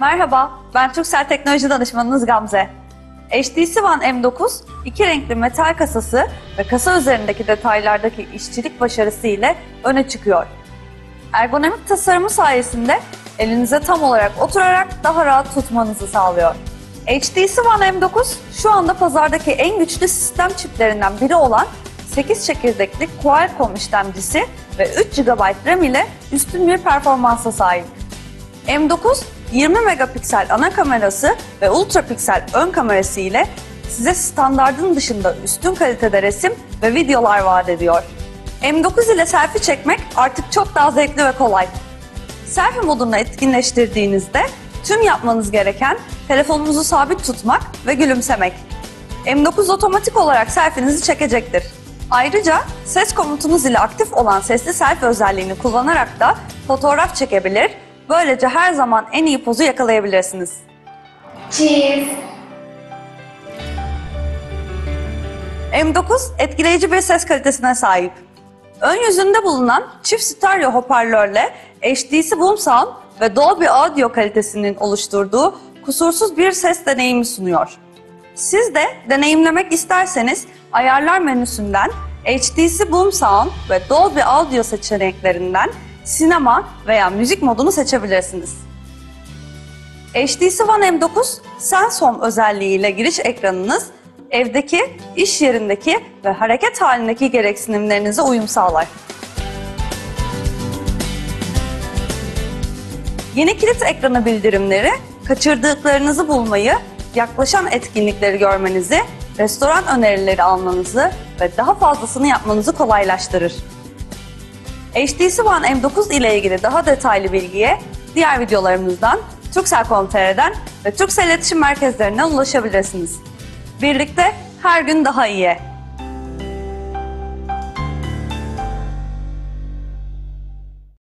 Merhaba, ben Türksel Teknoloji Danışmanınız Gamze. HTC One M9, iki renkli metal kasası ve kasa üzerindeki detaylardaki işçilik başarısı ile öne çıkıyor. Ergonomik tasarımı sayesinde elinize tam olarak oturarak daha rahat tutmanızı sağlıyor. HTC One M9 şu anda pazardaki en güçlü sistem çiplerinden biri olan 8 çekirdekli Qualcomm işlemcisi ve 3 GB RAM ile üstün bir performansa sahip. M9 20 megapiksel ana kamerası ve ultra piksel ön kamerası ile size standardın dışında üstün kalitede resim ve videolar vaat ediyor. M9 ile selfie çekmek artık çok daha zevkli ve kolay. Selfie modunu etkinleştirdiğinizde tüm yapmanız gereken telefonunuzu sabit tutmak ve gülümsemek. M9 otomatik olarak selfie'nizi çekecektir. Ayrıca ses komutunuz ile aktif olan sesli selfie özelliğini kullanarak da fotoğraf çekebilir, böylece her zaman en iyi pozu yakalayabilirsiniz. Cheese. M9 etkileyici bir ses kalitesine sahip. Ön yüzünde bulunan çift stereo hoparlörle HDC Boom Sound ve Dolby Audio kalitesinin oluşturduğu kusursuz bir ses deneyimi sunuyor. Siz de deneyimlemek isterseniz ayarlar menüsünden HDC Boom Sound ve Dolby Audio seçeneklerinden sinema veya müzik modunu seçebilirsiniz. HTC One M9 SenseHome özelliğiyle giriş ekranınız evdeki, iş yerindeki ve hareket halindeki gereksinimlerinize uyum sağlar. Yeni kilit ekranı bildirimleri kaçırdıklarınızı bulmayı, yaklaşan etkinlikleri görmenizi, restoran önerileri almanızı ve daha fazlasını yapmanızı kolaylaştırır. HTC One M9 ile ilgili daha detaylı bilgiye diğer videolarımızdan Turkcell.com.tr'den ve Turkcell iletişim merkezlerinden ulaşabilirsiniz. Birlikte her gün daha iyi.